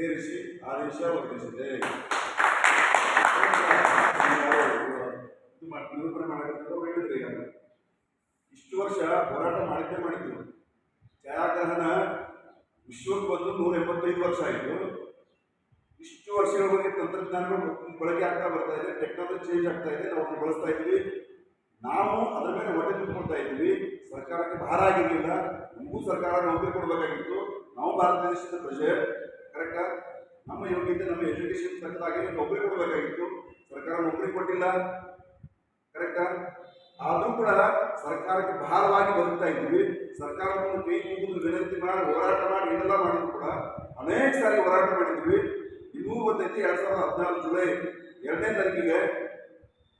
ಸೇರಿಸಿ ಆದೇಶ ಹೊರಡಿಸಿದೆ ಇಷ್ಟು ವರ್ಷ ಹೋರಾಟ ಮಾಡಿದ್ದೇ ಮಾಡಿದ್ವಿ ಛಾಯಾಗ್ರಹಣ ವಿಶ್ವಕ್ಕೆ ಬಂದು ನೂರ ಎಂಬತ್ತೈದು ವರ್ಷ ಆಯಿತು. ಇಷ್ಟು ವರ್ಷಗಳ ಬಗ್ಗೆ ತಂತ್ರಜ್ಞಾನಗಳು ಬಳಕೆ ಆಗ್ತಾ ಬರ್ತಾ ಇದೆ ಟೆಕ್ನಾಲಜಿ ಚೇಂಜ್ ಆಗ್ತಾ ಇದೆ, ನಾವು ಬಳಸ್ತಾ ಇದ್ವಿ ನಾವು ಅದರ ಮೇಲೆ ಹೊಟ್ಟೆ ತುಂಬಿಕೊಳ್ತಾ ಇದ್ವಿ ಸರ್ಕಾರಕ್ಕೆ ಭಾರ ಆಗಿರಲಿಲ್ಲ. ನಮಗೂ ಸರ್ಕಾರ ನೌಕರಿ ಕೊಡಬೇಕಾಗಿತ್ತು. ನಾವು ಭಾರತ ದೇಶದ ಪ್ರಜೆ. ನಮ್ಮ ಯೋಗ್ಯತೆ ನಮ್ಮ ಎಜುಕೇಶನ್ ತಕ್ಕದಾಗಿ ನೌಕರಿ ಕೊಡಬೇಕಾಗಿತ್ತು. ಸರ್ಕಾರ ನೌಕರಿ ಕೊಟ್ಟಿಲ್ಲ. ಕರೆಕ್ಟಾ ಆದರೂ ಕೂಡ ಸರ್ಕಾರಕ್ಕೆ ಭಾರವಾಗಿ ಬದುಕ್ತಾ ಇದ್ವಿ ಸರ್ಕಾರವನ್ನು ಕೈ ವಿನಂತಿ ಮಾಡಿ, ಹೋರಾಟ ಮಾಡಿ, ಏನೆಲ್ಲ ಮಾಡಿದ್ರು ಕೂಡ ಅನೇಕ ಸಾರಿ ಹೋರಾಟ ಮಾಡಿದ್ವಿ. ಇನ್ನೂ ಗೊತ್ತೈತಿ ಎರಡ್ ಸಾವಿರದ ಹದಿನಾರು ಜುಲೈ ಎರಡನೇ ತಾರೀಕಿಗೆ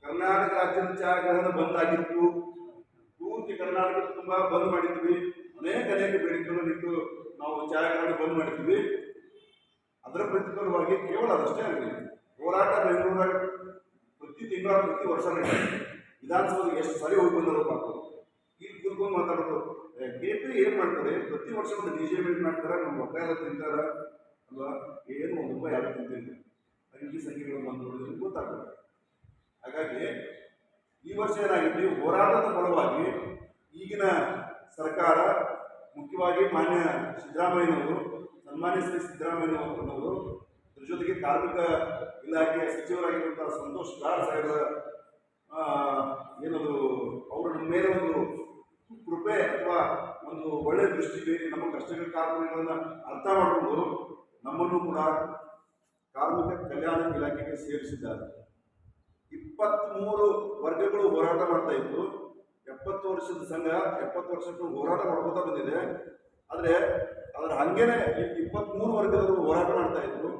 ಕರ್ನಾಟಕ ರಾಜ್ಯದ ಛಾಯಾಗ್ರಹಣ ಬಂದ್ ಆಗಿತ್ತು ಪೂರ್ತಿ ಕರ್ನಾಟಕ ತುಂಬಾ ಬಂದ್ ಮಾಡಿದ್ವಿ. ಅನೇಕ ಅನೇಕ ಬೇಡಿಕೆಗಳನ್ನು ಇಟ್ಟು ನಾವು ಛಾಯಾಗ್ರಹಣ ಬಂದ್ ಮಾಡಿದ್ವಿ. ಅದರ ಪ್ರತಿಫಲವಾಗಿ ಕೇವಲ ಅದಷ್ಟೇ ಆಗಲಿ ಹೋರಾಟ ಬೆಂಗಳೂರಾಗ ಪ್ರತಿ ತಿಂಗಳ, ಪ್ರತಿ ವರ್ಷ ನಡೆಯುತ್ತೆ. ಎಷ್ಟು ಸರಿ ಹೋಗಿ ಬಂದರು ಪಾಪ. ಈಗ ಕೂತ್ಕೊಂಡು ಮಾತಾಡೋದು. ಕೆ ಪಿ ಏನು ಮಾಡ್ತಾರೆ? ಪ್ರತಿ ವರ್ಷ ಒಂದು ಡಿ ಜೆ ಬಿ ಮಾಡ್ತಾರೆ, ನಮ್ಮ ಮೊಬೈಲ್ ತಿಂತಾರ, ಅಲ್ವಾ? ಏನು ಒಂದು ರೂಪಾಯಿ ಯಾರು ತಿಂತಿಲ್ಲ ಅಂಗಿ ಸಂಖ್ಯೆಗಳು ಬಂದು ನೋಡಿದ್ರೆ ಗೊತ್ತಾಗ್ತದೆ. ಹಾಗಾಗಿ ಈ ವರ್ಷ ಏನಾಗಿದೆ? ಹೋರಾಟದ ಫಲವಾಗಿ ಈಗಿನ ಸರ್ಕಾರ ಮುಖ್ಯವಾಗಿ ಮಾನ್ಯ ಸಿದ್ದರಾಮಯ್ಯನವರು ಸನ್ಮಾನ್ಯ ಶ್ರೀ ಸಿದ್ದರಾಮಯ್ಯನವರು ಅದ್ರ ಜೊತೆಗೆ ಕಾರ್ಮಿಕ ಇಲಾಖೆಯ ಸಚಿವರಾಗಿರುವಂತಹ ಸಂತೋಷ್ ಲಾಡ್ ಸಾಹೇಬರ ಏನದು, ಅವರ ನಮ್ಮ ಮೇಲೆ ಒಂದು ಕೃಪೆ ಅಥವಾ ಒಂದು ಒಳ್ಳೆಯ ದೃಷ್ಟಿ ಬೇರೆ, ನಮ್ಮ ಕಷ್ಟಗಳ ಕಾರ್ಮಿಕರನ್ನ ಅರ್ಥ ಮಾಡಿಕೊಂಡು ನಮ್ಮನ್ನು ಕೂಡ ಕಾರ್ಮಿಕ ಕಲ್ಯಾಣ ಇಲಾಖೆಗೆ ಸೇರಿಸಿದ್ದಾರೆ. ಇಪ್ಪತ್ತ್ಮೂರು ವರ್ಗಗಳು ಹೋರಾಟ ಮಾಡ್ತಾ ಇತ್ತು ಎಪ್ಪತ್ತು ವರ್ಷದ ಸಂಘ, ಎಪ್ಪತ್ತು ವರ್ಷಕ್ಕೂ ಹೋರಾಟ ಮಾಡ್ಕೋತಾ ಬಂದಿದೆ. ಆದರೆ ಅದರ ಹಂಗೇನೆ ಇಪ್ಪತ್ತ್ಮೂರು ವರ್ಗದವರು ಹೋರಾಟ ಮಾಡ್ತಾ ಇದ್ರು.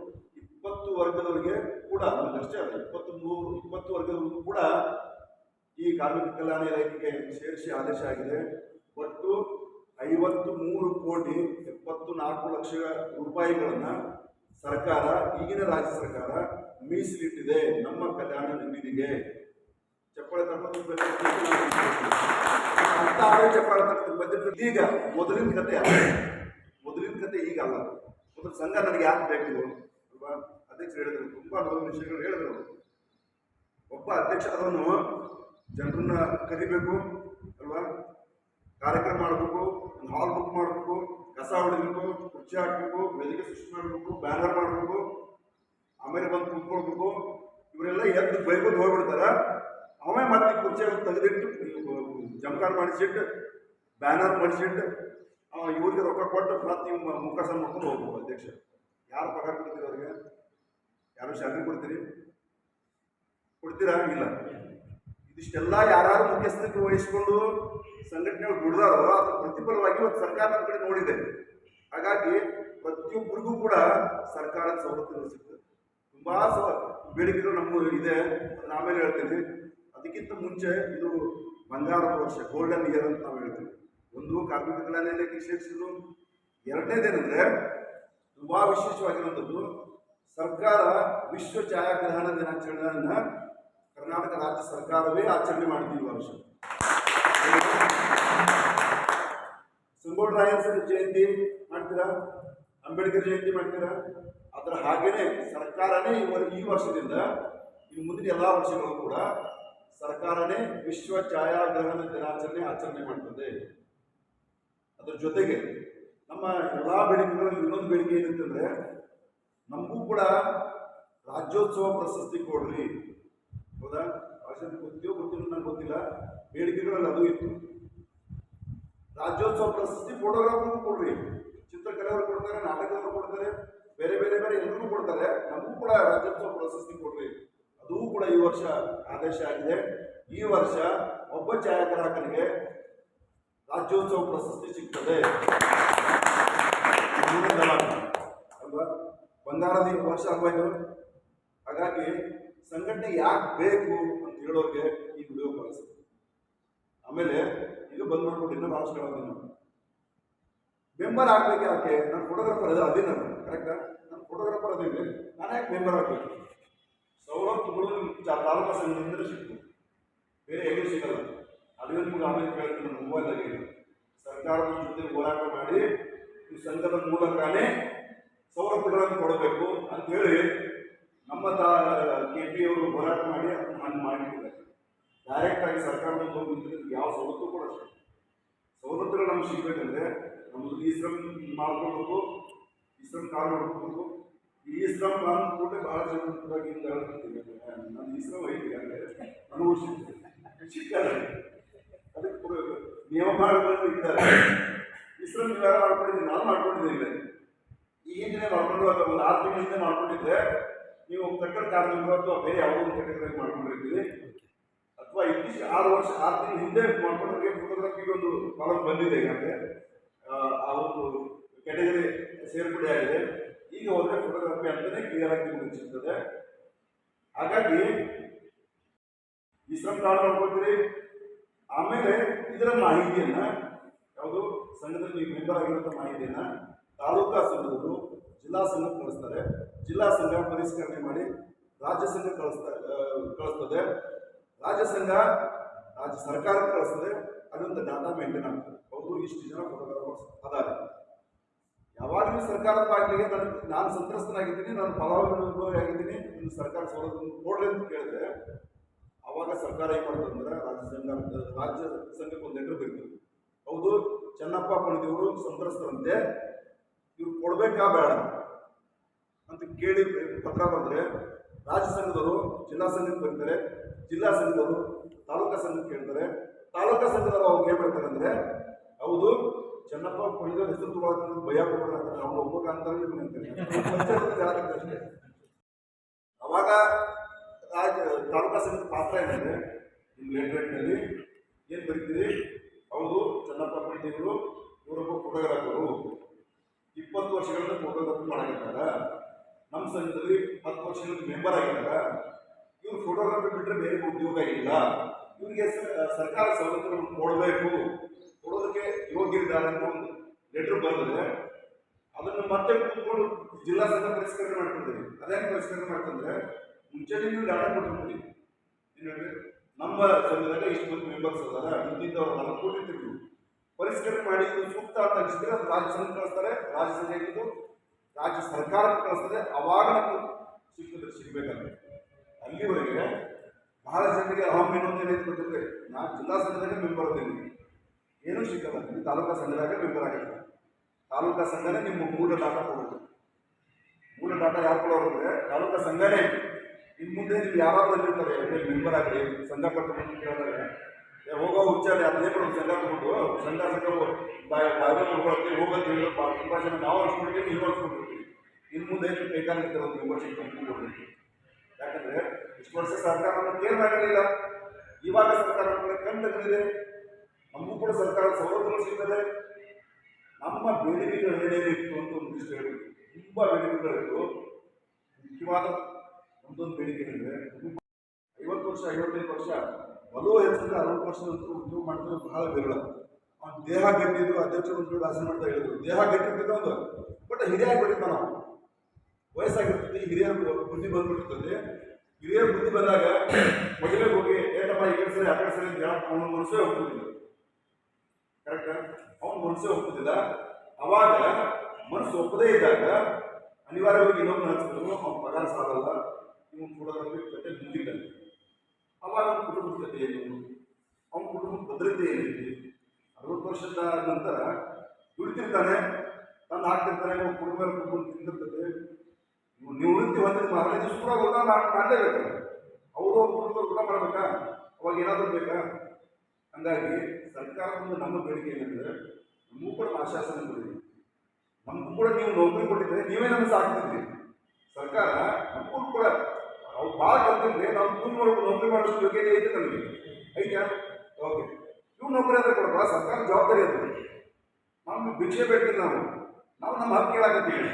ಇಪ್ಪತ್ತು ವರ್ಗದವರಿಗೆ ಕೂಡ ನಮಗಷ್ಟೇ ಅಲ್ಲ ಇಪ್ಪತ್ತು ಮೂರು ಇಪ್ಪತ್ತು ವರ್ಗದವರಿಗೂ ಕೂಡ ಈ ಕಾರ್ಮಿಕ ಕಲ್ಯಾಣ ಇಲಾಖೆಗೆ ಸೇರಿಸಿ ಆದೇಶ ಆಗಿದೆ. ಒಟ್ಟು ಐವತ್ತು ಮೂರು ಕೋಟಿ ಎಪ್ಪತ್ತು ನಾಲ್ಕು ಲಕ್ಷ ರೂಪಾಯಿಗಳನ್ನು ಸರ್ಕಾರ, ಈಗಿನ ರಾಜ್ಯ ಸರ್ಕಾರ ಮೀಸಲಿಟ್ಟಿದೆ ನಮ್ಮ ಕಲ್ಯಾಣ ನಿಧಿಗೆ. ಚಪ್ಪಾಳೆ ಅರ್ಥ ಚಪ್ಪಾಳೆ ಈಗ ಮೊದಲಿನ ಕತೆ ಮೊದಲಿನ ಕತೆ ಈಗ ಅಲ್ಲ. ಮೊದಲು ಸಂಘ ನನಗೆ ಯಾಕೆ ಬೇಕು? ಅಲ್ವಾ ಅಧ್ಯಕ್ಷರು ಹೇಳಿದ್ರು. ತುಂಬಾ ಹಲವು ವಿಷಯಗಳು ಹೇಳಿದ್ರು ಒಬ್ಬ ಅಧ್ಯಕ್ಷ ಅದನ್ನು ಜನರನ್ನ ಕರಿಬೇಕು, ಅಲ್ವಾ? ಕಾರ್ಯಕ್ರಮ ಮಾಡಬೇಕು, ಒಂದು ಹಾಲ್ ಬುಕ್ ಮಾಡಬೇಕು, ಕಸ ಹೊಡಿಬೇಕು ಕುರ್ಚಿ ಹಾಕಬೇಕು, ವೇದಿಕೆ ಸೃಷ್ಟಿ ಮಾಡಬೇಕು, ಬ್ಯಾನರ್ ಮಾಡಬೇಕು, ಆಮೇಲೆ ಬಂದು ಕುತ್ಕೊಳ್ಬೇಕು. ಇವರೆಲ್ಲ ಎದ್ದು ಬೈಕೊಂಡು ಹೋಗ್ಬಿಡ್ತಾರ? ಅವೇ ಮತ್ತೆ ಕುರ್ಚಿಯನ್ನು ತೆಗೆದಿಟ್ಟು ಜಮಕಾರ ಮಾಡಿಸಿಟ್ಟು, ಬ್ಯಾನರ್ ಮಾಡಿಸಿಟ್ಟು ಅವ ಇವ್ರಿಗೆ ರೊಕ್ಕ ಕೊಟ್ಟು ಮತ್ತೆ ನಿಮ್ಮ ಸಣ್ಣ ಮಾಡ್ಕೊಂಡು ಹೋಗ್ಬೋದು ಅಧ್ಯಕ್ಷ. ಯಾರು ಪಗಾರ ಕೊಡ್ತೀರಿ ಅವ್ರಿಗೆ? ಯಾರು ಶಾಲೆ ಕೊಡ್ತೀರಿ? ಕೊಡ್ತೀರಾ? ಇಲ್ಲ. ಇದಿಷ್ಟೆಲ್ಲ ಯಾರು ಮುಖ್ಯಸ್ಥರಿಗೆ ವಹಿಸ್ಕೊಂಡು ಸಂಘಟನೆಗಳು ದುಡ್ದಾರೋ ಅದರ ಪ್ರತಿಫಲವಾಗಿ ಇವತ್ತು ಸರ್ಕಾರ ನಮ್ಮ ಕಡೆ ನೋಡಿದೆ. ಹಾಗಾಗಿ ಪ್ರತಿಯೊಬ್ಬರಿಗೂ ಕೂಡ ಸರ್ಕಾರದ ಸವಲತ್ತುಗಳು ಸಿಗ್ತದೆ. ತುಂಬಾ ಬೇಡಿಕೆಗಳು ನಮ್ಮ ಇದೆ. ಅದನ್ನ ಆಮೇಲೆ ಹೇಳ್ತೀನಿ. ಅದಕ್ಕಿಂತ ಮುಂಚೆ ಇದು ಬಂಗಾರದ ವರ್ಷ ಗೋಲ್ಡನ್ ಇಯರ್ ಅಂತ ನಾವು ಹೇಳ್ತೀವಿ. ಒಂದು ಕಾರ್ಮಿಕ ಕಲ್ಯಾಣ ಇಲಾಖೆ ಎರಡನೇದೇನೆಂದರೆ, ತುಂಬ ವಿಶೇಷವಾಗಿರುವಂಥದ್ದು ಸರ್ಕಾರ ವಿಶ್ವ ಛಾಯಾಗ್ರಹಣ ದಿನಾಚರಣೆಯನ್ನು ಕರ್ನಾಟಕ ರಾಜ್ಯ ಸರ್ಕಾರವೇ ಆಚರಣೆ ಮಾಡಿದ್ವಿ ಈ ವರ್ಷ. ಸಂಗೋಳ ರಾಯರ ಜಯಂತಿ ಮಾಡ್ತೀರಾ? ಅಂಬೇಡ್ಕರ್ ಜಯಂತಿ ಮಾಡ್ತೀರಾ? ಅದರ ಹಾಗೇನೆ ಸರ್ಕಾರನೇ ಈ ವರ್ಷದಿಂದ, ಇನ್ನು ಮುಂದಿನ ಎಲ್ಲ ವರ್ಷಗಳು ಕೂಡ ಸರ್ಕಾರನೇ ವಿಶ್ವ ಛಾಯಾಗ್ರಹಣ ದಿನಾಚರಣೆ ಆಚರಣೆ ಮಾಡ್ತದೆ. ಅದರ ಜೊತೆಗೆ ನಮ್ಮ ಎಲ್ಲ ಬೇಡಿಕೆಗಳಲ್ಲಿ ಇನ್ನೊಂದು ಬೇಡಿಕೆ ಏನಂತಂದ್ರೆ ನಮಗೂ ಕೂಡ ರಾಜ್ಯೋತ್ಸವ ಪ್ರಶಸ್ತಿ ಕೊಡ್ರಿ. ಹೌದಾ? ರಾಜ್ಯದ ಗೊತ್ತಿಯೋ ಗೊತ್ತಿಲ್ಲ, ನಂಗೆ ಗೊತ್ತಿಲ್ಲ. ಬೇಡಿಕೆಗಳಲ್ಲಿ ಅದು ಇತ್ತು. ರಾಜ್ಯೋತ್ಸವ ಪ್ರಶಸ್ತಿ ಫೋಟೋಗ್ರಾಫರ್ಗೂ ಕೊಡ್ರಿ. ಚಿತ್ರಕಲೆಯವರು ಕೊಡ್ತಾರೆ, ನಾಟಕದವರು ಕೊಡ್ತಾರೆ, ಬೇರೆ ಬೇರೆ ಬೇರೆ ಎಲ್ಲರೂ ಕೊಡ್ತಾರೆ. ನಮಗೂ ಕೂಡ ರಾಜ್ಯೋತ್ಸವ ಪ್ರಶಸ್ತಿ ಕೊಡ್ರಿ. ಅದು ಕೂಡ ಈ ವರ್ಷ ಆದೇಶ ಆಗಿದೆ. ಈ ವರ್ಷ ಒಬ್ಬ ಛಾಯಾಗ್ರಾಹಕನಿಗೆ ರಾಜ್ಯೋತ್ಸವ ಪ್ರಶಸ್ತಿ ಸಿಗ್ತದೆ. ಅಲ್ವಾ? ಬಂಗಾರದ ವರ್ಷ ಅಲ್ವಾ ಹಾಗಾಗಿ ಸಂಘಟನೆ ಯಾಕೆ ಬೇಕು ಅಂತ ಹೇಳೋರಿಗೆ ಈ ವಿಡಿಯೋ ಕಳಿಸ್ತದೆ ಆಮೇಲೆ ಇದು ಬಂದ್ ಮಾಡ್ಬಿಟ್ಟು ಇನ್ನೂ ಭಾಳಷ್ಟು ಮೆಂಬರ್ ಆಗ್ಬೇಕು ಯಾಕೆ? ನಾನು ಫೋಟೋಗ್ರಾಫರ್ ಅದೇ ಅದೇ ನಾನು. ಕರೆಕ್ಟಾ ನಾನು ಫೋಟೋಗ್ರಾಫರ್ ಅದೇ. ನಾನು ಯಾಕೆ ಮೆಂಬರ್ ಆಗಬೇಕು? ಸವಲತ್ತುಗಳು ನಿಮ್ಗೆ ತಾಲೂಕು ಸಂಘದಿಂದ ಸಿಗ್ತದೆ ಬೇರೆ ಎಲ್ಲೂ ಸಿಗಲ್ಲ. ಅದೇ ನಿಮ್ಗೆ ಆಮೇಲೆ ಕೇಳ್ತೀನಿ ಮೊಬೈಲ್ದಾಗೆ ಸರ್ಕಾರದ ಜೊತೆ ಹೋರಾಟ ಮಾಡಿ ಈ ಸಂಘದ ಮೂಲಕನೇ ಸವಲತ್ತುಗಳನ್ನು ಕೊಡಬೇಕು ಅಂತೇಳಿ ನಮ್ಮ ತಾ ಕೆ ಪಿ ಅವರು ಹೋರಾಟ ಮಾಡಿ ಅದನ್ನು ಮಾಡಿಟ್ಟಿದ್ದಾರೆ. ಡೈರೆಕ್ಟ್ ಆಗಿ ಸರ್ಕಾರದಿಂದ ಹೋಗಿ ಯಾವ ಸವಲತ್ತು ಕೂಡ ಸವಲತ್ತುಗಳು ನಮ್ಗೆ ಸಿಗಬೇಕಂದ್ರೆ ನಮ್ಮದು ಈ ಶ್ರಮ್ ಮಾಡ್ಕೊಳ್ಬೇಕು, ಈ ಶ್ರಮ್ ಕಾರ್ಡ್ ಮಾಡ್ಕೊಳ್ಬೇಕು ಈ ಶ್ರಮ ನಾನು ಜನವಾಗಿ ಹಿಂಗೆ ಹೇಳ್ತಿರ್ತೀವಿ ನಾನು ಈ ಶ್ರಮ ಹೇಗೆ ಅಂದರೆ ಅನುಭವಿಸಿದ್ದೆ. ಅದಕ್ಕೆ ಕೂಡ ನಿಯಮಗಳು ಇದ್ದಾರೆ. ಈ ಶ್ರಮ ನೀವು ಮಾಡ್ಕೊಂಡಿದ್ದೀನಿ. ನಾನು ಮಾಡ್ಕೊಂಡಿದ್ದೀನಿ ಈಗಿನ ಮಾಡ್ಕೊಂಡು ಒಂದು ಆರು ತಿಂಗಳಿಂದ ಮಾಡ್ಕೊಂಡಿದ್ರೆ ನೀವು ಕಟ್ಟಡ ಕಾರ್ಮಿಕರು ಅಥವಾ ಬೇರೆ ಯಾವುದೋ ಒಂದು ಕಟ್ಟಡದಲ್ಲಿ ಮಾಡ್ಕೊಂಡಿರ್ತೀವಿ ಅಥವಾ ಇತ್ತೀಚೆಗೆ ಆರು ವರ್ಷ ಆರು ತಿಂಗಳ ಹಿಂದೆ ಮಾಡ್ಕೊಂಡ್ರೆ ಫೋಟೋಗ್ರಫಿಗೆ ಒಂದು ಕಾಲಮ್ ಬಂದಿದೆ ಈಗಾಗಲೇ ಆ, ಒಂದು ಕೆಟಗರಿ ಸೇರ್ಪಡೆ ಆಗಿದೆ ಈಗ ಹೋದ್ರೆ ಫೋಟೋಗ್ರಫಿ ಅಂತಲೇ ಕ್ಲಿಯರ್ ಆಗಿ ಮುಗಿಸುತ್ತದೆ ಹಾಗಾಗಿ ಈ ಶ್ರಮ ಕಾರ್ಡ್ ಮಾಡ್ಕೊಳ್ತೀರಿ ಆಮೇಲೆ ಇದರ ಮಾಹಿತಿಯನ್ನ, ಯಾವುದು? ಸಂಘದಲ್ಲಿ ನೀವು ಮೆಂಬರ್ ಆಗಿರುವಂಥ ಮಾಹಿತಿಯನ್ನ ತಾಲೂಕಾ ಸಂಘದವರು ಜಿಲ್ಲಾ ಸಂಘಕ್ಕೆ ಕಳಿಸ್ತಾರೆ. ಜಿಲ್ಲಾ ಸಂಘ ಪರಿಷ್ಕರಣೆ ಮಾಡಿ ರಾಜ್ಯ ಸಂಘ ಕಳಿಸ್ತಾ ಕಳಿಸ್ತದೆ. ರಾಜ್ಯ ಸಂಘ ರಾಜ್ಯ ಸರ್ಕಾರಕ್ಕೆ ಕಳಿಸ್ತದೆ. ಅದೊಂದು ಡಾಟಾ ಮೇಂಟೈನ್ ಆಗ್ತದೆ. ಹೌದು, ಇಷ್ಟು ಜನ ಫೋಟೋಗ್ರಾಫರ್ಸ್ ಅದಾರೆ. ಯಾವಾಗಲೂ ಸರ್ಕಾರದ ಬಾಗಿಲಿಗೆ ನನಗೆ ನಾನು ಸಂತ್ರಸ್ತನಾಗಿದ್ದೀನಿ, ನಾನು ಫಲಾನುಭವಿ ಆಗಿದ್ದೀನಿ ಇನ್ನು ಸರ್ಕಾರ ಸೌಲಭ್ಯ ಕೊಡಲಿ ಅಂತ ಕೇಳಿದ್ರೆ, ಅವಾಗ ಸರ್ಕಾರ ಏನು ಮಾಡ್ತಂದ್ರೆ ರಾಜ್ಯ ಸಂಘ, ರಾಜ್ಯ ಸಂಘಕ್ಕೆ ಒಂದು ಲೆಟರ್ ಬೇಕು ಹೌದು, ಚೆನ್ನಪ್ಪ ಪಣಿದೇವರು ಸಂತ್ರಸ್ತರಂತೆ, ಇವ್ರು ಕೊಡಬೇಕಾ ಬೇಡ ಅಂತ ಕೇಳಿ ಪತ್ರ ಬಂದರೆ, ರಾಜ್ಯ ಸಂಘದವರು ಜಿಲ್ಲಾ ಸಂಘಕ್ಕೆ ಬರ್ತಾರೆ, ಜಿಲ್ಲಾ ಸಂಘದವರು ತಾಲೂಕಾ ಸಂಘಕ್ಕೆ ಕೇಳ್ತಾರೆ. ತಾಲೂಕಾ ಸಂಘದವರು ಅವ್ರಿಗೆ ಏನು ಹೌದು ಚೆನ್ನಪ್ಪ ಪಣಿದೇವ್ರ ಹೆಸರು ತಗೊಳ್ಳೋದು ಭಯ ಕೊಡೋಣ ನಾವು ಒಬ್ಬಕ ಅಂತಾರೆ ನಿಮ್ಗೆ ಅಂತಾರೆ ಅಷ್ಟೇ ಅವಾಗ ರಾಜ, ತಾಲೂಕಾ ಸಂಘದ ಪಾತ್ರ ಏನಂದ್ರೆ ನಿಮ್ಮ ಲೆಟ್ರೇಟ್ನಲ್ಲಿ ಏನು ಬರೀತೀರಿ? ಹೌದು, ಚೆನ್ನಪ್ಪ ಪಂಡಿತರು ಇವರೊಬ್ಬ ಫೋಟೋಗ್ರಾಫರು ಇಪ್ಪತ್ತು ವರ್ಷಗಳಿಂದ ಫೋಟೋಗ್ರಾಫಿ ಮಾಡಾಕಿದ್ದಾರ ನಮ್ಮ ಸಂಘದಲ್ಲಿ ಹತ್ತು ವರ್ಷಗಳಿಂದ ಮೆಂಬರ್ ಆಗಿದ್ದಾರ. ಇವ್ರು ಫೋಟೋಗ್ರಾಫಿ ಬಿಟ್ಟರೆ ಬೇರೆ ಉದ್ಯೋಗ ಇಲ್ಲ. ಇವರಿಗೆ ಸರ್ಕಾರ ಸವಲತ್ತುಗಳನ್ನು ಕೊಡಬೇಕು ಕೊಡೋದಕ್ಕೆ ಯೋಗ್ಯರಿದ್ದಾರೆ ಅಂತ ಒಂದು ಲೆಟ್ರ್ ಬರ್ತದೆ ಅದನ್ನು ಮತ್ತೆ ಕೂತ್ಕೊಂಡು ಜಿಲ್ಲಾ ಸಂಘ ಪರಿಷ್ಕರಣೆ ಮಾಡ್ಕೊಂಡ್ರಿ ಅದೇನು ಪರಿಷ್ಕರಣೆ ಮಾಡ್ತಂದ್ರೆ ಮುಂಚೆ ನೀವು ಡಾಟಾ ಕೊಟ್ಟಿರ್ತೀರಿ ಏನಂದ್ರೆ ನಮ್ಮ ಸಂಘದಾಗ ಇಷ್ಟು ಮಂದಿ ಮೆಂಬರ್ಸ್ ಅದಾರ ಹಿಂದಿಂದವ್ರು ನಾಲ್ಕು ಕೊಟ್ಟಿರ್ತೀವಿ ಪರಿಷ್ಕರಣೆ ಮಾಡಿ ಸೂಕ್ತ ಅಂತ ಅನಿಸಿದ್ರೆ ಅದು ರಾಜ್ಯ ಸಂಘ ಕಳಿಸ್ತಾರೆ. ರಾಜ್ಯ ಸಂಘ ರಾಜ್ಯ ಸರ್ಕಾರಕ್ಕೆ ಕಳಿಸ್ತದೆ ಅವಾಗ ನಾವು ಸಿಗ್ತದೆ ಸಿಗ್ಬೇಕಂತ ಅಲ್ಲಿವರೆಗೆ ಬಹಳ ಜನರಿಗೆ ಅಹಂ ಇನ್ನೊಂದು ಏನೈತೆ ಗೊತ್ತಿದ್ರೆ ನಾನು ಜಿಲ್ಲಾ ಸಂಘದಾಗ ಮೆಂಬರ್ ಅದೇನಿ ಏನೂ ಸಿಕ್ಕಲ್ಲ. ನೀವು ತಾಲೂಕಾ ಸಂಘದಾಗ ಮೆಂಬರ್ ಆಗಿಲ್ಲ. ತಾಲೂಕಾ ಸಂಘನೇ ನಿಮ್ಮ ಮೂಲ ಡಾಟಾ ಕೊಡೋದು ಮೂಲ ದಾಟ ಯಾರು ಅಂದರೆ ತಾಲೂಕಾ ಸಂಘನೇ ಇನ್ನು ಮುಂದೆ ನೀವು ಯಾವಾಗ ಬಂದಿರ್ತಾರೆ ನೀವು ಮೆಂಬರ್ ಆಗಲಿ, ಸಂಘ ಕಟ್ಟಬೇಕು ಕೇಳಿದಾಗ. ಏ, ಹೋಗೋ ಉಚ್ಚಾರ ಅದೇ ಒಂದು ಸಂಘ ತಗೊಂಡು ಸಂಘ ಸಂಘ ಬಾಯ ಮಾಡ್ಕೊಳಕ್ಕೆ ಹೋಗೋದು ಹೇಳಿದ್ರೆ ಬಾ. ತುಂಬ ಜನ ನಾವು ಅನ್ಸ್ಕೊಂಡಿದ್ದೀವಿ ನೀವು ಅನ್ಸ್ಕೊಂಡಿರ್ತೀವಿ. ಇನ್ನು ಮುಂದೆ ಏನು ಬೇಕಾಗಿರ್ತಾರೆ ಒಂದು ಮೆಂಬರ್ಶಿಪ್ ಕೊಡಬೇಕು ಯಾಕಂದ್ರೆ ಇಷ್ಟು ವರ್ಷ ಸರ್ಕಾರ ಕೇರ್ ಮಾಡಿರಲಿಲ್ಲ ಇವಾಗ ಸರ್ಕಾರ ಕಣ್ಣು ತೆಗೆದಿದೆ ನಮಗೂ ಕೂಡ ಸರ್ಕಾರ ಸೌಲಭ್ಯಗಳು ಸಿಗ್ತದೆ. ನಮ್ಮ ಬೇಡಿಕೆಗಳು ಏನೇನಿತ್ತು ಅಂತ ಒಂದಿಷ್ಟು ಹೇಳಿ ತುಂಬ ಬೇಡಿಕೆಗಳಿತ್ತು ಮುಖ್ಯವಾದ ಒಂದೊಂದು ಬೇಡಿಕೆ ಅಂದರೆ ಐವತ್ತು ವರ್ಷ, ಐವತ್ತೈದು ವರ್ಷ, ಬಲು ಹೆಚ್ಚಿದ್ರೆ ಅರವತ್ತು ವರ್ಷ ಉದ್ಯೋಗ ಮಾಡಿದ್ರೆ ಬಹಳ ವಿರಳ ಅವ್ನ ದೇಹ ಗಟ್ಟಿದ್ರು ಅಧ್ಯಕ್ಷರು ಒಂದು ಭಾಷಣ ಮಾಡ್ತಾ ಹೇಳಿದ್ರು ದೇಹ ಗಟ್ಟಿರ್ತದೆ ಒಂದು? ಬಟ್ ಹಿರಿಯ ಆಗ್ಬಿಟ್ಟಿರ್ತಾನ ನಾವು ವಯಸ್ಸಾಗಿರ್ತದೆ, ಹಿರಿಯರ ಬುದ್ಧಿ ಬಂದ್ಬಿಟ್ಟಿರ್ತದೆ. ಹಿರಿಯರ ಬುದ್ಧಿ ಬಂದಾಗ ಮೊದಲೇ ಹೋಗಿ ಏನಪ್ಪ ಈ ಸರಿ ಆ ಸರಿ ಅಂತ ಹೇಳಕ್ ಅವನ ಮನಸ್ಸೇ ಹೋಗ್ತಿದ್ದಿಲ್ಲ ಕರೆಕ್ಟ್ ಅವನ ಮನಸ್ಸು ಒಪ್ಪುದಿಲ್ಲ. ಅವಾಗ ಮನಸ್ಸು ಒಪ್ಪದೇ ಇದ್ದಾಗ ಅನಿವಾರ್ಯವಾಗಿ ಇನ್ನೊಬ್ಬನ ಹಚ್ಚಿದ್ರು. ಅವ್ನ ಪಗಾರ ಸಾಲಲ್ಲ. ಇವನು ಕೂಡ ಕತೆ ಮುಂದಿಲ್ಲ ಅವಾಗ ಅವನ ಕುಟುಂಬದ ಕತೆ ಏನು? ಅವನ ಕುಟುಂಬದ ಭದ್ರತೆ ಏನೈತಿ ಅರವತ್ತು ವರ್ಷದ ನಂತರ ದುಡಿತಿರ್ತಾನೆ. ತಂದು ಹಾಕ್ತಿರ್ತಾನೆ. ಅವ್ನ ಕುಟುಂಬ ಕುಟುಂಬ ತಿಂದಿರ್ತದೆ. ನೀವು ನಿವೃತ್ತಿ ಹೊಂದಿದ ದಿವಸ ಕೂಡ ಊಟ ಮಾಡಲೇಬೇಕು ಅವ್ರ ಕುಟುಂಬ ಊಟ ಮಾಡ್ಬೇಕಾ? ಅವಾಗ ಏನಾದರೂ ಬೇಕಾ? ಹಂಗಾಗಿ ಸರ್ಕಾರದಿಂದ ನಮ್ಮ ಬೇಡಿಕೆ ಏನಂದ್ರೆ ನಮಗೂ ಕೂಡ ಆಶ್ವಾಸನ ಕೊಡಿ ನಮಗೂ ಕೂಡ ನೀವು ನೌಕರಿ ಕೊಟ್ಟಿದ್ರೆ ನೀವೇ ನಮ್ಮ ಸಾಕ್ತಿದ್ರಿ. ಸರ್ಕಾರ ನಮಗೂ ಕೂಡ ಅವ್ರು ಭಾಳ ಕಲ್ತಿದ್ರೆ ನಾವು ಕೂಲಿ ನೌಕರಿ ಮಾಡೋಷ್ಟು ಯೋಗ್ಯತೆ ಐತೆ ನಮಗೆ. ಐತ್ಯಾ? ಓಕೆ. ನೀವು ನೌಕರಿ ಆದರೆ ಕೊಡಪ್ಪ, ಸರ್ಕಾರ ಜವಾಬ್ದಾರಿ ಅದು. ನಮ್ಗೆ ಭಿಕ್ಷೆ ಬೇಕಿಲ್ಲ ನಾವು. ನಾವು ನಮ್ಮ ಹಕ್ಕು ಕೇಳಾಕತ್ತೀವಿ.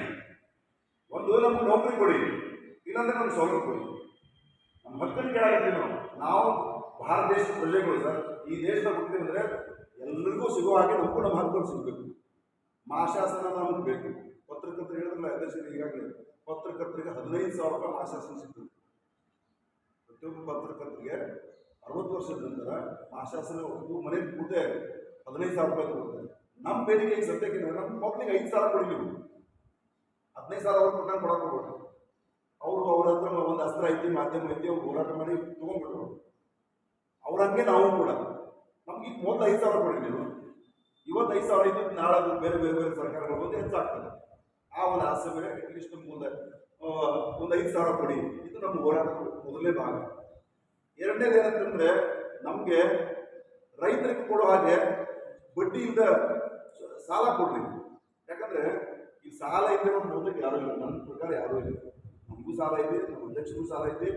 ಒಂದು ನಮ್ಗೆ ನೌಕರಿ ಕೊಡಿ, ಇಲ್ಲಾಂದ್ರೆ ನಮ್ಗೆ ಸೌಲಭ್ಯ ಕೊಡಿ. ನಮ್ಮ ಹಕ್ಕನ್ನು ಕೇಳಾಕತ್ತೀವಿ ನಾವು. ನಾವು ಭಾರತ ದೇಶದ ಪ್ರಜೆಗಳು ಸರ್. ಈ ದೇಶದ ಮುಖ್ಯ ಅಂದರೆ ಎಲ್ಲರಿಗೂ ಸಿಗೋ ಹಾಗೆ ನಮಗೂ ನಮ್ಮ ಹಕ್ಕುಗಳು ಸಿಗಬೇಕು. ಮಾಶಾಸನ ನಮಗೆ ಬೇಕು. ಪತ್ರಕರ್ತರು ಹೇಳಿದ್ರಲ್ಲ ಅಧ್ಯಕ್ಷರು ಈಗಾಗಲೇ ಪತ್ರಕರ್ತರಿಗೆ ಹದಿನೈದು ಸಾವಿರ ರೂಪಾಯಿ ಮಾಶಾಸನ ಸಿಗ್ತದೆ. ಪ್ರತಿಯೊಬ್ಬ ಪತ್ರಕರ್ತರಿಗೆ ಅರವತ್ತು ವರ್ಷದ ನಂತರ ಮಾಶಾಸನ ಒಂದು ಮನೆ ಕೂತೆ ಹದಿನೈದು ಸಾವಿರ ರೂಪಾಯಿ ಕೊಡ್ತಾರೆ ನಮ್ಮ ಬೇಡಿಕೆ ಈಗ ಸದ್ಯಕ್ಕೆ ನಮ್ಮ ಮಕ್ಕಳಿಗೆ ಐದು ಸಾವಿರ ಕೊಡಿ ಹದಿನೈದು ಸಾವಿರ ಅವ್ರು ಕೊಟ್ಟಂಗೆ ಕೊಡಕ್ಕೆ ಹೋಗ್ಬೇಡ್ರಿ ಅವರು ಅವ್ರ ಹತ್ರ ಒಂದು ಅಸ್ತ್ರ ಐತಿ, ಮಾಧ್ಯಮ ಐತಿ, ಅವ್ರು ಹೋರಾಟ ಮಾಡಿ ತೊಗೊಂಡ್ಬಿಡ್ಬೋದು ಅವ್ರ ಹಂಗೆ ನಾವು ಕೂಡ. ನಮ್ಗೆ ಮೊದಲು ಐದು ಸಾವಿರ ನೀವು ಇವತ್ತು ಐದು ಸಾವಿರ ಇದ್ದು ನಾಳೆ ಬೇರೆ ಬೇರೆ ಬೇರೆ ಸರ್ಕಾರಗಳು ಬಂದು ಹೆಚ್ಚಾಗ್ತದೆ. ಆ ಒಂದು ಆಸೆ ಮೇಲೆ ಅಟ್ಲೀಸ್ಟ್ ಮುಂದೆ ಒಂದು ಐದು ಸಾವಿರ ಕೊಡಿ. ಇದು ನಮ್ಮ ಹೋರಾಟದ ಮೊದಲನೇ ಭಾಗ. ಎರಡನೇದು ಏನಂತಂದ್ರೆ ನಮಗೆ ರೈತರಿಗೆ ಕೊಡೋ ಹಾಗೆ ಬಡ್ಡಿಯಿಂದ ಸಾಲ ಕೊಡ್ರಿ. ಯಾಕಂದ್ರೆ ಈ ಸಾಲ ಇದ್ದಿರೋ ಮೊದಲಿಗೆ ಯಾರು ಇಲ್ಲ. ನನ್ನ ಪ್ರಕಾರ ಯಾರೂ ಇಲ್ಲ. ನಮಗೂ ಸಾಲ ಇದೆ, ನಮ್ಮ ಅಧ್ಯಕ್ಷರಿಗೂ ಸಾಲ ಇದೆ.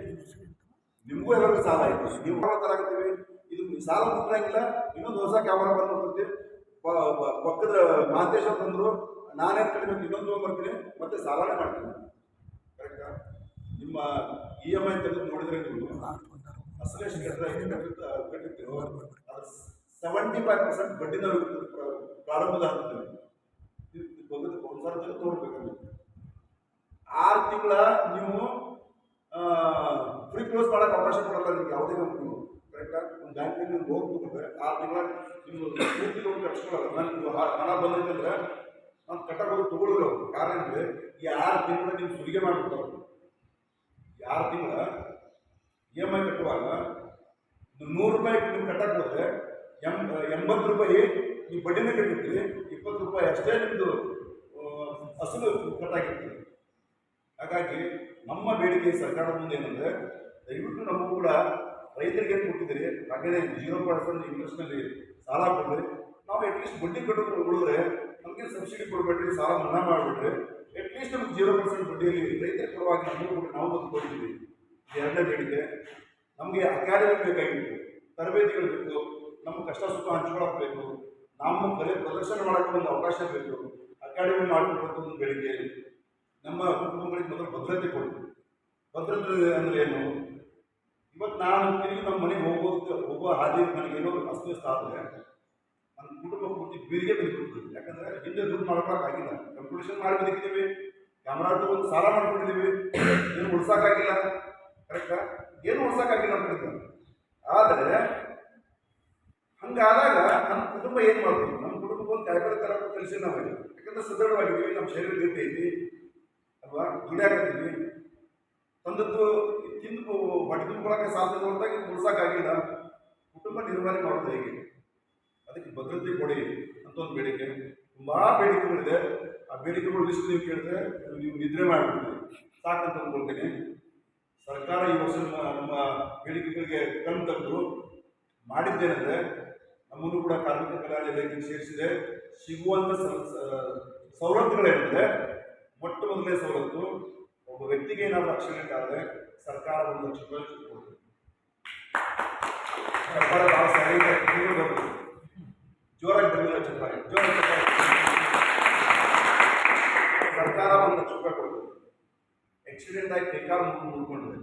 ನಿಮಗೂ ಎಲ್ಲರಿಗೂ ಸಾಲ ಇದೆ. ನೀವು ತರಾಕತ್ತೀವಿ ಇದು ಸಾಲ ಮುಟ್ರಂಗಿಲ್ಲ ಇನ್ನೊಂದು ಹೊಸ ಕ್ಯಾಮರಾ ಬಂದು ಬರ್ತೈತಿ ಪ- ಪ- ಪಕ್ಕದ ಮಹಂತೇಶ್ ಬಂದರು ನಾನೇ ಕಡಿಮೆ ಇನ್ನೊಂದು ಬರ್ತೀನಿ ಮತ್ತೆ ಸಾಲನೇ ಮಾಡ್ತೀನಿ. ಕರೆಕ್ಟಾ ನಿಮ್ಮ ಇ ಎಂ ಐ ತೆಗೆದು ನೋಡಿದ್ರೆ ನೀವು ಅಸಲು ಎಷ್ಟು ಕಟ್ಟಿರ್ತೀರೋ? ಸೆವೆಂಟಿ ಫೈವ್ ಪರ್ಸೆಂಟ್ ಬಡ್ಡಿನ ಪ್ರಾರಂಭದ ಹಾಕ್ತೀವಿ ತೆಗೆದು ನೋಡ್ಬೇಕಂದ್ರೆ ಆರು ತಿಂಗಳ ನೀವು ಫ್ರೀ ಕ್ಲೋಸ್ ಮಾಡೋಕೆ ಅವಕಾಶ ಕೊಡಲ್ಲ ನಿಮ್ಗೆ ಯಾವುದೇ ಕಂಪ್ನಿ ಒಂದು ಬ್ಯಾಂಕಿಗೆ ನೀವು ಹೋಗ್ಬೇಕಂದ್ರೆ ಆರು ತಿಂಗಳ ನೀವು ಪೂರ್ತಿ ಲೋನ್ ಕಟ್ಸ್ಕೊಳ್ಳಲ್ಲ ನನಗೆ ಹಣ ಬಂದೈತೆ ಅಂದ್ರೆ ನಾನು ಕಟ್ಟಕ್ಕೆ ಹೋಗಿ ಅವರು. ಕಾರಣ ಅಂದರೆ ಈ ಆರು ತಿಂಗಳ ನೀವು ಸುಲಿಗೆ ಮಾಡಿಬಿಡ್ತಾರೆ ಈ ಆರು ತಿಂಗಳ ಇ ಎಂ ಐ ಕಟ್ಟುವಾಗ ನೂರು ರೂಪಾಯಿ ನೀವು ಕಟ್ಟಕ್ಕೆ ಹೋದರೆ ಎಂ, ಎಂಬತ್ತು ರೂಪಾಯಿ ನೀವು ಬಡ್ಡಿನೇ ಕಟ್ಟಿರ್ತೀರಿ, ಇಪ್ಪತ್ತು ರೂಪಾಯಿ ಅಷ್ಟೇ ನಿಮ್ಮದು ಅಸಲು ಕಟ್ಟಾಗಿರ್ತೀರಿ. ಹಾಗಾಗಿ ನಮ್ಮ ಬೇಡಿಕೆ ಸರ್ಕಾರದ ಮುಂದೆ ಏನಂದ್ರೆ, ದಯವಿಟ್ಟು ನಮಗೂ ಕೂಡ ರೈತರಿಗೆ ಕೊಟ್ಟಿದ್ದೀರಿ ಹಾಗೆಯೇ ಜೀರೋ ಪರ್ಸೆಂಟ್ ಇಂಟ್ರೆಸ್ಟ್ನಲ್ಲಿ ಸಾಲ ಕೊಡ್ರಿ. ನಾವು ಅಟ್ಲೀಸ್ಟ್ ಬಡ್ಡಿ ಕಟ್ಟೋದು ಉಳಿದ್ರೆ ನಮಗೆ ಸಬ್ಸಿಡಿ ಕೊಡಬೇಡ್ರಿ, ಸಾಲ ಮನ್ನಾ ಮಾಡಿಬಿಟ್ರೆ ಅಟ್ಲೀಸ್ಟ್ ನಮ್ಗೆ ಜೀರೋ ಪರ್ಸೆಂಟ್ ಬಡ್ಡಿಯಲ್ಲಿ ರೈತರ ಪರವಾಗಿ ನೀವು ನಾವು ಕೊಡ್ತೀವಿ ಎರಡನೇ ಬೇಡಿಕೆ. ನಮಗೆ ಅಕಾಡೆಮಿ ಬೇಕಾಗಿತ್ತು. ತರಬೇತಿಗಳು ಬೇಕು. ನಮ್ಮ ಕಷ್ಟ ಸುಖ ಹಂಚಿಕೊಳ್ಳಬೇಕು ಬೇಕು ನಮ್ಮ ಕಲೆ ಪ್ರದರ್ಶನ ಮಾಡೋಕ್ಕೆ ಒಂದು ಅವಕಾಶ ಬೇಕು. ಅಕಾಡೆಮಿ ಮಾಡಿಕೊಡುವಂಥ ಒಂದು ಬೇಡಿಕೆ. ನಮ್ಮ ಕುಟುಂಬಗಳಿಗೆ ಮೊದಲು ಭದ್ರತೆ ಕೊಡಿ. ಭದ್ರತೆ ಅಂದ್ರೆ ಏನು? ಇವತ್ತು ನಾನು ತಿರುಗಿ ನಮ್ಮ ಮನೆಗೆ ಹೋಗೋದಕ್ಕೆ ಹೋಗೋ ಹಾದಿ ನನಗೆ ಏನೋ ಅಸ್ತವ್ಯಸ್ತ ಆದರೆ ನನ್ನ ಕುಟುಂಬ ಪೂರ್ತಿ ಬೀದಿಗೆ ಬಿದ್ದುಬಿಡ್ತದೆ ಯಾಕಂದ್ರೆ ಹಿಂದೆ ದುಡ್ಡು ಮಾಡೋಕ್ಕಾಗಿಲ್ಲ ಕಂಪ್ಯೂಟೇಷನ್ ಮಾಡಿಬಿಟ್ಟಿದ್ದೀವಿ ಕ್ಯಾಮ್ರಾದ್ದು ಕ್ಯಾಮ್ರಾ ಒಂದು ಸಾಲ ಮಾಡ್ಕೊಂಡಿದ್ದೀವಿ ಏನು ಉಳ್ಸಕ್ಕಾಗಿಲ್ಲ ಕರೆಕ್ಟಾ ಏನು ಉಳ್ಸಕ್ಕಾಗಿಲ್ಲ ಅಂತ ಆದರೆ ಹಂಗಾದಾಗ ನಮ್ಮ ಕುಟುಂಬ ಏನು ಮಾಡಬೇಕು? ನಮ್ಮ ಕುಟುಂಬಕ್ಕೆ ಒಂದು ಕಾಯಿಪಲ್ಲೆ ತರಕ್ಕೆ ಕಲಿಸಿ ನಾವು ಯಾಕಂದ್ರೆ ಸುದೃಢವಾಗಿದ್ದೀವಿ. ನಮ್ಮ ಶರೀರ ಐತಿ. ಅಲ್ವಾ? ದುಡಿಯಾಕತ್ತೀವಿ ತಂದದ್ದು ತಿಂದು ಬಟ್ಟೆ ತುಂಬ್ಕೊಳಕ್ಕೆ ಸಾಧ್ಯ ಹೊರತಾಗಿ ಕುಟುಂಬ ನಿರ್ವಹಣೆ ಮಾಡೋದು ಹೇಗೆ? ಅದಕ್ಕೆ ಭದ್ರತೆ ಕೊಡಿ ಅಂತ ಒಂದು ಬೇಡಿಕೆ. ತುಂಬಾ ಬೇಡಿಕೆಗಳಿದೆ. ಆ ಬೇಡಿಕೆಗಳು ಲಿಸ್ಟ್ ನೀವು ಕೇಳಿದ್ರೆ ನೀವು ನಿದ್ರೆ ಮಾಡ್ಬಿಡ್ತೀರಿ ಸಾಕಂತ ಅಂದ್ಕೊಳ್ತೀನಿ. ಸರ್ಕಾರ ಈ ವರ್ಷ ನಮ್ಮ- ಬೇಡಿಕೆಗಳಿಗೆ ಕಣ್ಣು ತಂದು ಮಾಡಿದ್ದೇನೆಂದ್ರೆ ನಮ್ಮನ್ನು ಕೂಡ ಕಾರ್ಮಿಕ ಕಲ್ಯಾಣ ಸೇರಿಸಿದೆ. ಸಿಗುವಂತ ಸ- ಸ- ಸವಲತ್ತುಗಳೇನಿದೆ, ಮೊಟ್ಟ ಮೊದಲನೇ ಸವಲತ್ತು ಒಬ್ಬ ವ್ಯಕ್ತಿಗೆ ಏನಾದರೂ ಆಕ್ಸಿಡೆಂಟ್ ಆದರೆ ಸರ್ಕಾರ ಒಂದು ಲಕ್ಷ ರೂಪಾಯಿ ಕೊಡ್ತದೆ ಸರ್ಕಾರ ಭಾಳ ಸರಿಯಾಗಿ ಬರ್ಬೋದು ಜೋರಾಗಿ ಬಂದಿಲ್ಲ ಚಪ್ಪಾಳೆ ಜೋರಾಗಿ ಸರ್ಕಾರ ಒಂದು ಲಕ್ಷ ರೂಪಾಯಿ ಕೊಡ್ತದೆ ಆಕ್ಸಿಡೆಂಟ್ ಆಗಿ ಕೈಕಾಲು ಮುರಿದು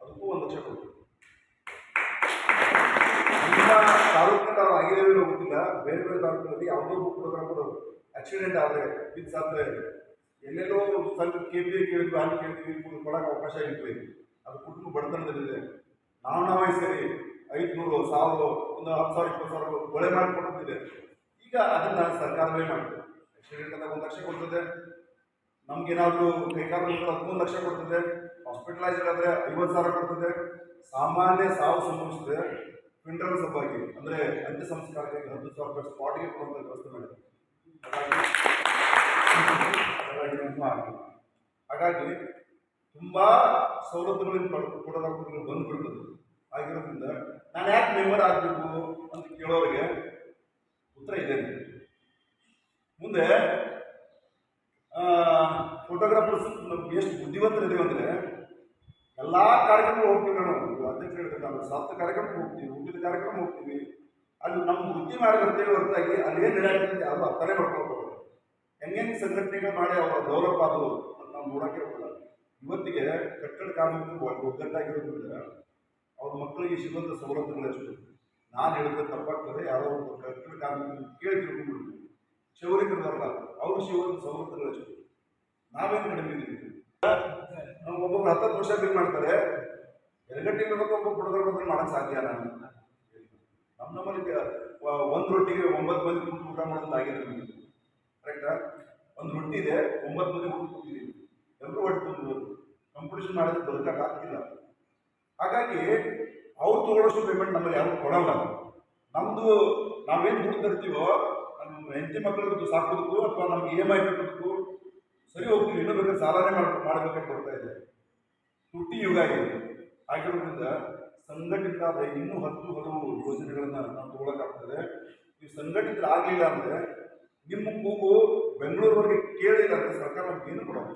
ಅದಕ್ಕೂ ಒಂದು ಲಕ್ಷ ಕೊಡ್ತದೆ ತಾಲೂಕಿನ ನಾವು ಆಗಿದ್ದೇವೆ ಗೊತ್ತಿಲ್ಲ ಬೇರೆ ಬೇರೆ ತಾಲೂಕಿನಲ್ಲಿ ಯಾವುದೋ ಪ್ರೋಗ್ರಾಮ್ ಕೂಡ ಆಕ್ಸಿಡೆಂಟ್ ಆದರೆ ವಿತ್ ಸಾಧ್ಯ ಎಲ್ಲೆಲ್ಲೋ ಸ್ವಲ್ಪ ಕೆ ಪಿ ಕೇಳಿದ್ವಿ ಅಲ್ಲಿ ಕೇಳ್ತೀವಿ ಕೊಡೋಕೆ ಅವಕಾಶ ಇತ್ತು ಅದು ಕುಟುಂಬ ಬಡತನದಲ್ಲಿದೆ. ನಾವು ನಾವೇ ಸೇರಿ ಐದುನೂರು, ಸಾವಿರ, ಒಂದು ಹತ್ತು ಸಾವಿರ, ಇಪ್ಪತ್ತು ಸಾವಿರ ಕೊಳೆ ಮಾಡಿಕೊಡುತ್ತಿದೆ ಈಗ ಅದನ್ನ ಸರ್ಕಾರವೇ ಮಾಡ್ತದೆ ಆಕ್ಸಿಡೆಂಟ್ ಒಂದು ಲಕ್ಷ ಕೊಡ್ತದೆ. ನಮಗೇನಾದರೂ ಮುರಿದ್ರೆ ಹದಿಮೂರು ಲಕ್ಷ ಕೊಡ್ತದೆ. ಹಾಸ್ಪಿಟಲೈಸ್ಡ್ ಆದರೆ ಐವತ್ತು ಸಾವಿರ ಕೊಡ್ತದೆ. ಸಾಮಾನ್ಯ ಸಾವು ಸಂಭವಿಸಿದ್ರೆ ಫಿಂಡ್ರಲ್ ಸಭಾಗಿ ಅಂದರೆ ಅಂತ್ಯ ಸಂಸ್ಕಾರಕ್ಕೆ ಹತ್ತು ಸಾವಿರ ರೂಪಾಯಿ ಸ್ಪಾಟ್ಗೆ ಕೊಡುವಂಥ ವ್ಯವಸ್ಥೆ ಮಾಡಿದೆ. ಹಾಗಾಗಿ ಆಗಿದೆ ಹಾಗಾಗಿ ತುಂಬ ಸೌಲಭ್ಯಗಳನ್ನು ಪಡ್ಕೊ ಕೊಡೋದಕ್ಕೆ ಬಂದ್ಬಿಡ್ತದೆ ಆಗಿರೋದ್ರಿಂದ ನಾನು ಯಾಕೆ ಮೆಂಬರ್ ಆಗಬೇಕು ಅಂತ ಕೇಳೋರಿಗೆ ಉತ್ತರ ಇದೆ. ಮುಂದೆ ಫೋಟೋಗ್ರಾಫರ್ಸ್ ನಮ್ಗೆ ಎಷ್ಟು ಬುದ್ಧಿವಂತರಿದ್ದೀವಿ ಅಂದರೆ ಎಲ್ಲ ಕಾರ್ಯಕ್ರಮ ಹೋಗ್ತೀವಿ ನಾವು. ಈಗ ಅಧ್ಯಕ್ಷರು ಹೇಳ್ತಾರೆ ನಾವು ಸಪ್ತ ಕಾರ್ಯಕ್ರಮಕ್ಕೆ ಹೋಗ್ತೀವಿ ಹುಟ್ಟಿದ ಕಾರ್ಯಕ್ರಮ ಹೋಗ್ತೀವಿ. ಅಲ್ಲಿ ನಮ್ಮ ಬುದ್ಧಿ ಮಾಡಿದಂತೇಳಿ ಹೊರತಾಗಿ ಅಲ್ಲಿ ಏನು ನಡೆಯುತ್ತೆ ಅದು ಅರ್ಥನೇ ಮಾಡ್ಕೊಳ್ಬೋದು ಹೆಂಗೆ ಸಂಘಟನೆಗಳು ಮಾಡಿ ಅವರ ಡೆವಲಪ್ ಆದವು ಅಂತ ನಾವು ನೋಡೋಕ್ಕೆ ಹೋಗಲ್ಲ. ಇವತ್ತಿಗೆ ಕಟ್ಟಡ ಕಾನೂನು ಒಗ್ಗಟ್ಟಾಗಿರೋದ್ರಿಂದ ಅವ್ರ ಮಕ್ಕಳಿಗೆ ಸಿಗುವಂಥ ಸವಲತ್ತುಗಳು ಎಷ್ಟು? ನಾನು ಹೇಳಿದ್ರೆ ತಪ್ಪಾಗ್ತದೆ, ಯಾರೋ ಒಂದು ಕಟ್ಟಡ ಕಾನೂನು ಕೇಳಿ ತಿಳ್ಕೊಂಡ್ಬಿಡ್ತೀವಿ ಕ್ಷೌರಿಕರಲ್ಲ ಅವ್ರು ಸಿಗುವಂಥ ಸವಲತ್ತುಗಳು ಎಷ್ಟು? ನಾವೇನು ಕಡಿಮೆ ಇದ್ದೀವಿ ಒಬ್ಬೊಬ್ರು ಹತ್ತತ್ತು ವರ್ಷ ಬಿಲ್ ಮಾಡ್ತಾರೆ ಎರಗಟ್ಟಿನ ಒಬ್ಬ ಹುಡುಗರ ಬಗ್ಗೆ ಮಾಡಕ್ಕೆ ಸಾಧ್ಯ ನಮ್ಮ ನಮ್ಮಲ್ಲಿ ಒಂದು ರೊಟ್ಟಿಗೆ ಒಂಬತ್ತು ಮಂದಿ ಊಟ ಮಾಡೋದಾಗಿದೆ ನಮಗೆ. ಕರೆಕ್ಟಾ ಒಂದು ರೊಟ್ಟಿ ಇದೆ, ಒಂಬತ್ತು ಮಂದಿ ಊಟ ಕೂತಿದ್ದೀವಿ. ಎಲ್ಲರೂ ಒಟ್ಟು ತುಂಬೋದು ಕಾಂಪಿಟೇಷನ್ ಮಾಡಿದ್ರೆ ಬದುಕಕ್ಕೆ ಆಗ್ತಿಲ್ಲ. ಹಾಗಾಗಿ ಅವ್ರು ತಗೊಳ್ಳೋಷ್ಟು ಪೇಮೆಂಟ್ ನಮ್ಮಲ್ಲಿ ಯಾರು ಕೊಡಲ್ಲ. ನಮ್ಮದು ನಾವೇನು ದುಡ್ಡು ತರ್ತೀವೋ, ನಮ್ಮ ಹೆಂಡತಿ ಮಕ್ಕಳದ್ದು ಸಾಕೋದಕ್ಕೂ ಅಥವಾ ನಮ್ಗೆ ಇ ಎಂ ಐ ಕಟ್ಟೋದಕ್ಕೂ ಸರಿ ಹೋಗ್ತೀವಿ ಇನ್ನೂ ಬೇಕಾದ್ರೆ ಸಾಲನೇ ಮಾಡ್ ಮಾಡಬೇಕಾಗಿ ಕೊಡ್ತಾ ಇದೆ. ತುಟ್ಟಿ ಯುಗ ಇದೆ ಆಗಿರೋದ್ರಿಂದ ಸಂಘಟಿತರಾದ ಇನ್ನೂ ಹತ್ತು ಹಲವು ಯೋಜನೆಗಳನ್ನು ನಾವು ತಗೊಳಕ್ಕಾಗ್ತದೆ. ನೀವು ಸಂಘಟಿತರಾಗಲಿಲ್ಲ ಅಂದರೆ ನಿಮ್ಮ ಕೂಗು ಬೆಂಗಳೂರವರೆಗೆ ಕೇಳಿಲ್ಲ ಸರ್ಕಾರ ನಮ್ಗೆ ಏನು ಕೊಡೋದು?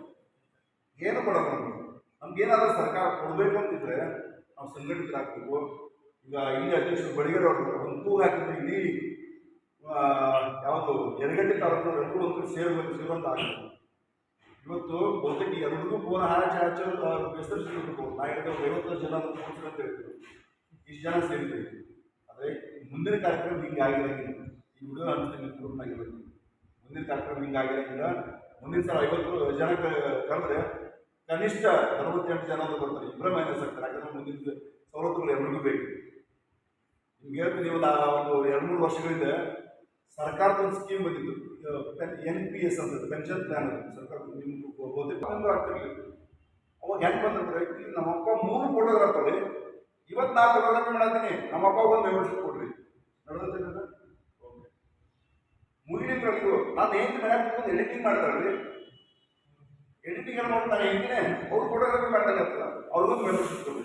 ಏನು ಕೊಡೋದು ನಮಗೆ? ನಮ್ಗೇನಾದ್ರೂ ಸರ್ಕಾರ ಕೊಡಬೇಕು ಅಂತಿದ್ರೆ ನಾವು ಸಂಘಟಿತರಾಗಬೇಕು. ಈಗ ಇಲ್ಲಿ ಅಧ್ಯಕ್ಷರು ಬಡಿಗೇರ್ ಒಂದು ಕೂಗು ಹಾಕಿದ್ರೆ ಇಡೀ ಯಾವುದು ಎರಗಡ್ಡೆ ತಾಲೂಕು ಎಲ್ಲರೂ ಒಂದು ಸೇರ್ಬೇಕು ಸೇರುವಂತ ಆಗ್ತದೆ ಇವತ್ತು ಬಹುತೇಕ ಎಲ್ರಿಗೂ ಫೋನ್ ಹಾಚಿ ಹಾಚಿ ವಿಸ್ತರಿಸಿರ್ಬೇಕು ನಾ ಹೇಳಿದ ಐವತ್ತು ಜನ ಅಂತ ಹೇಳ್ತೀವಿ. ಇಷ್ಟು ಜನ ಸೇರಿದ್ದೀವಿ. ಆದರೆ ಮುಂದಿನ ಕಾರ್ಯಕ್ರಮ ಹಿಂಗೆ ಆಗಿರೋದಿಲ್ಲ ಈ ವಿಡಿಯೋ ಅನ್ಸ್ತೀನಿ ಗ್ರೂಪ್ನಾಗಿರೋದು ಮುಂದಿನ ಕಾರ್ಯಕ್ರಮ ಹಿಂಗೆ ಆಗಿರೋದ್ರಿಂದ ಮುಂದಿನ ಸಲ ಐವತ್ತು ಜನ ಕರೆದ್ರೆ ಕನಿಷ್ಠ ಅರವತ್ತೆಂಟು ಜನ ಬರ್ತಾರೆ. ಇಬ್ಬರೇ ಮೈನಸ್ ಆಗ್ತಾರೆ ಯಾಕಂದ್ರೆ ಮುಂದಿನ ಸವಲತ್ತುಗಳು ಎಲ್ರಿಗೂ ಬೇಕು. ನಿಮ್ಗೆ ಹೇಳ್ತೀನಿ ನಾ ಒಂದು ಎರಡು ಮೂರು ವರ್ಷಗಳಿಂದ ಸರ್ಕಾರದ ಒಂದು ಸ್ಕೀಮ್ ಬಂದಿತ್ತು. ಎನ್ ಪಿ ಎಸ್ ಅಂತ ಪೆನ್ಷನ್ ಪ್ಲಾನ್ ಸರ್ಕಾರ ನಿಮ್ಗೆ ಒಂದು ಆಗ್ತಿರ್ಲಿಲ್ಲ ಅವಾಗ ಹೆಂಗೆ ಬಂದ್ರೆ ನಮ್ಮಪ್ಪ ಮೂರು ಫೋಟೋಗ್ರಾಫರ್ ಇವತ್ತು ನಾ ಫೋಟೋಗ್ರಫಿ ಮಾಡತ್ತೀನಿ ನಮ್ಮಪ್ಪ ಒಂದು ಮೆಂಬರ್ಶಿಪ್ ಕೊಡ್ರಿ ನಡೆದೈತೆ ಓಕೆ ಮುಗಿಲಿಕ್ಕೆ ನಾನು ಏನು ಮನ್ಯಾಗ ಕೂತ್ಕೊಂಡು ಎಡಿಟಿಂಗ್ ಮಾಡ್ತಾರೆ ಎಡಿಟಿಂಗ್ ಮಾಡ್ತಾರೆ ಹೇಳ್ತೀನಿ ಅವ್ರು ಫೋಟೋಗ್ರಫಿ ಮಾಡ್ತಾರೆ ಅವ್ರಿಗೂ ಅವ್ರಿಗೊಂದು ಕೊಡ್ರಿ